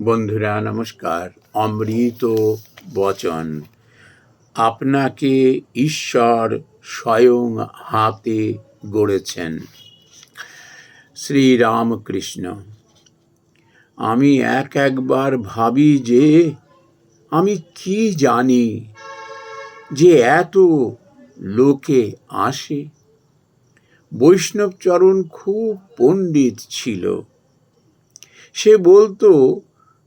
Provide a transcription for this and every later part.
বন্ধুরা, নমস্কার। অমৃত বচন। আপনাকে ঈশ্বর স্বয়ং হাতে গড়েছেন। শ্রীরামকৃষ্ণ, আমি এক একবার ভাবি যে আমি কি জানি যে এত লোকে আসে। বৈষ্ণবচরণ খুব পণ্ডিত ছিল। সে বলতো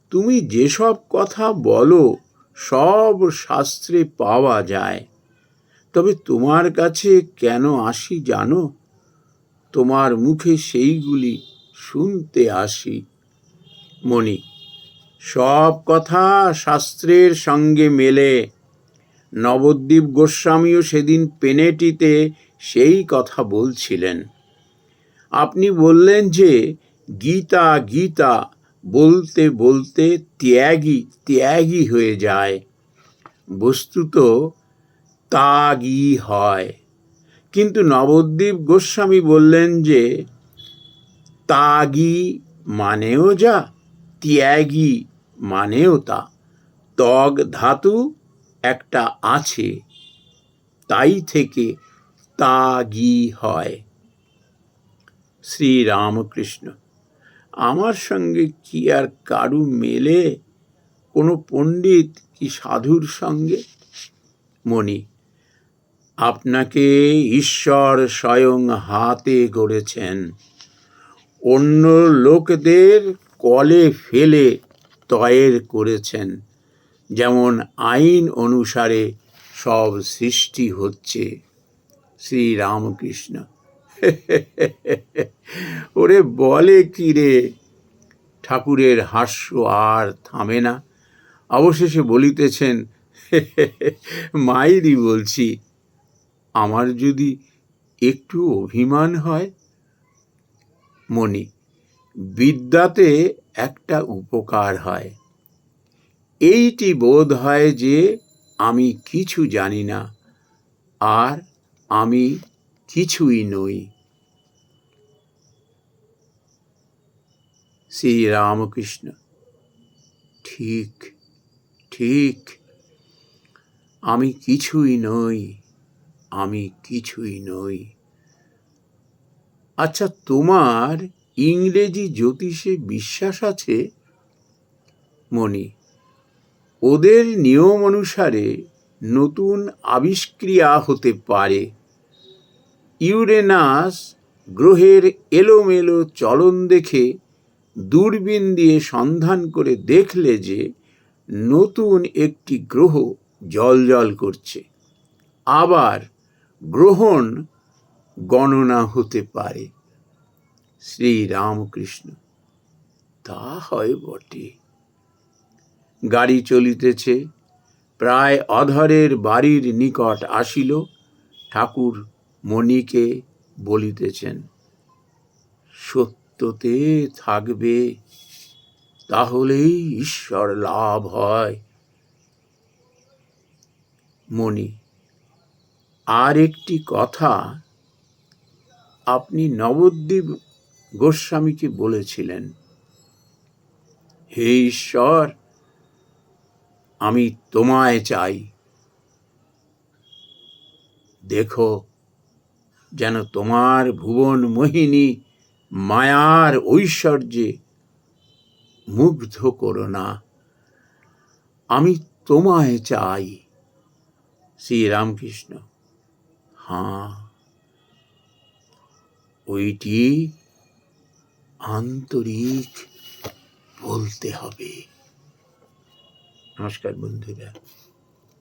তুমি যেসব কথা বলো, সব শাস্ত্রে পাওয়া যায়। তবে তোমার কাছে কেন আসি জানো? তোমার মুখে সেইগুলি শুনতে আসি। মণি, সব কথা শাস্ত্রের সঙ্গে মেলে। নবদ্বীপ গোস্বামীও সেদিন পেনেটিতে সেই কথা বলছিলেন। আপনি বললেন যে, গীতা গীতা বলতে বলতে ত্যাগী ত্যাগী হয়ে যায়। বস্তুত তাগই হয়। কিন্তু নবদ্বীপ গোস্বামী বললেন যে, তাগি মানেও যা, ত্যাগী মানেও তা। তগ ধাতু একটা আছে, তাই থেকে তাগি হয়। শ্রীরামকৃষ্ণ। আমার সঙ্গে কি আর কারু মেলে? কোনো পণ্ডিত কি সাধুর সঙ্গে? মণি, আপনাকে ঈশ্বর স্বয়ং হাতে গড়েছেন। অন্য লোকদের কলে ফেলে তয়ের করেছেন। যেমন আইন অনুসারে সব সৃষ্টি হচ্ছে। শ্রীরামকৃষ্ণ ওরে বলে কি রে? ঠাকুরের হাস্য আর থামে না। অবশেষে বলিতেছেন মায়েরই বলছি, আমার যদি একটু অভিমান হয় মনি বিদ্যাতে একটা উপকার হয়। এইটি বোধ হয় যে আমি কিছু জানি না, আর আমি কিছুই নই। শ্রীরামকৃষ্ণ। ঠিক ঠিক, আমি কিছুই নই, আমি কিছুই নই। আচ্ছা তোমার ইংরেজি জ্যোতিষে বিশ্বাস আছে? মণি, ওদের নিয়ম অনুসারে নতুন আবিষ্ক্রিয়া হতে পারে। ইউরেনাস গ্রহের এলোমেলো চলন দেখে দূরবীন দিয়ে সন্ধান করে দেখলে যে নতুন একটি গ্রহ জল করছে। আবার গ্রহণ গণনা হতে পারে। শ্রী রামকৃষ্ণ তা হয় বটে। গাড়ি চলিতেছে, প্রায় অধরের বাড়ির নিকট আসিল ঠাকুর মণিকে বলিতেছেন, সত্যতে থাকবে, তাহলেই ঈশ্বর লাভ হয়। মণি, আর একটি কথা আপনি নবদ্বীপ গোস্বামীকে বলেছিলেন, হে ঈশ্বর, আমি তোমায় চাই। দেখো যেন তোমার ভুবন মোহিনী মায়ার ঐশ্বর্যে মুগ্ধ করো না। আমি তোমায় চাই। শ্রীরামকৃষ্ণ। হাঁ, ওইটি আন্তরিক বলতে হবে। নমস্কার বন্ধুরা।